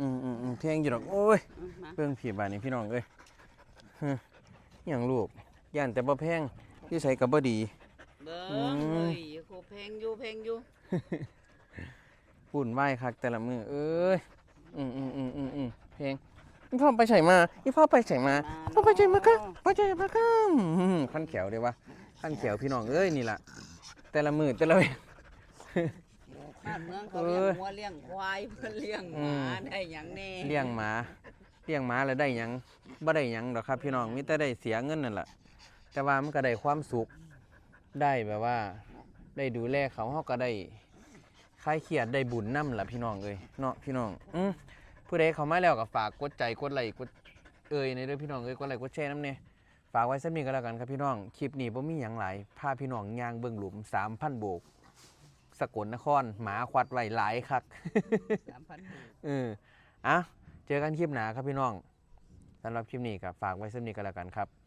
อืมอืมอืมเที่ยงอยู่ดอกโอ้ยอืมมาเบิ่งผีบานนี่พี่น้องเอ้ยฮะอหย่างลูกย่านแต่บ่แพงที่ใส่กับบ่ดี เบิ่อืงมเฮ้ยโคเพลงอยู่เพลงอยู่ปุ่นไหว้คักแต่ละมือเอ้ยอืมอืมอืมอืมอืมเพลงอีพ่อไปใส่มาอีพ่อไปใส่มาอีพ่อไปใส่มาค่ะไปใส่มาค่ะอืมขั้นเขียวเด้วะขั้นเขียวพี่น้องเอ้ยนี่ล่ะแต่ละมือแต่ละเว บ้านเมืองเขาเลี้ยงเอ้ยวัวเลี้ยงควายเพิ่นเลี้ยงหอืมามได้หยังแน่เลี้ยงหมาเลี้ยงหมาแล้วได้หยังบ่ได้หยังดอกครับ พี่น้องมีแต่ได้เสียเงินนั่นแหละแต่ว่ามันก็ได้ความสุขได้แบบว่า ได้ดูแลเขาเฮาก็ได้คลายเครียดได้บุญนำล่ะพี่น้องเอ้ยเนาะพี่น้องอือผู้ใดเข้ามาแล้วก็ฝากกดใจกดไลค์กดเอ้ยในเด้อพี่น้องเอ้ยกดไลค์กดแชร์นำเนี่ยฝากไว้สักนิดก็แล้วกันครับพี่น้อง คลิปนี้บ่มีหยังหลายพาพี่น้องย่างเบิ่งหลุม3,000โบก สกลนคร หมาควัดไหวหลายคักสามพันหเอออะเจอกันคลิปหนาครับพี่น้องสำหรับคลิปนี้ก็ฝากไว้สักนิดก็แล้วกันครับ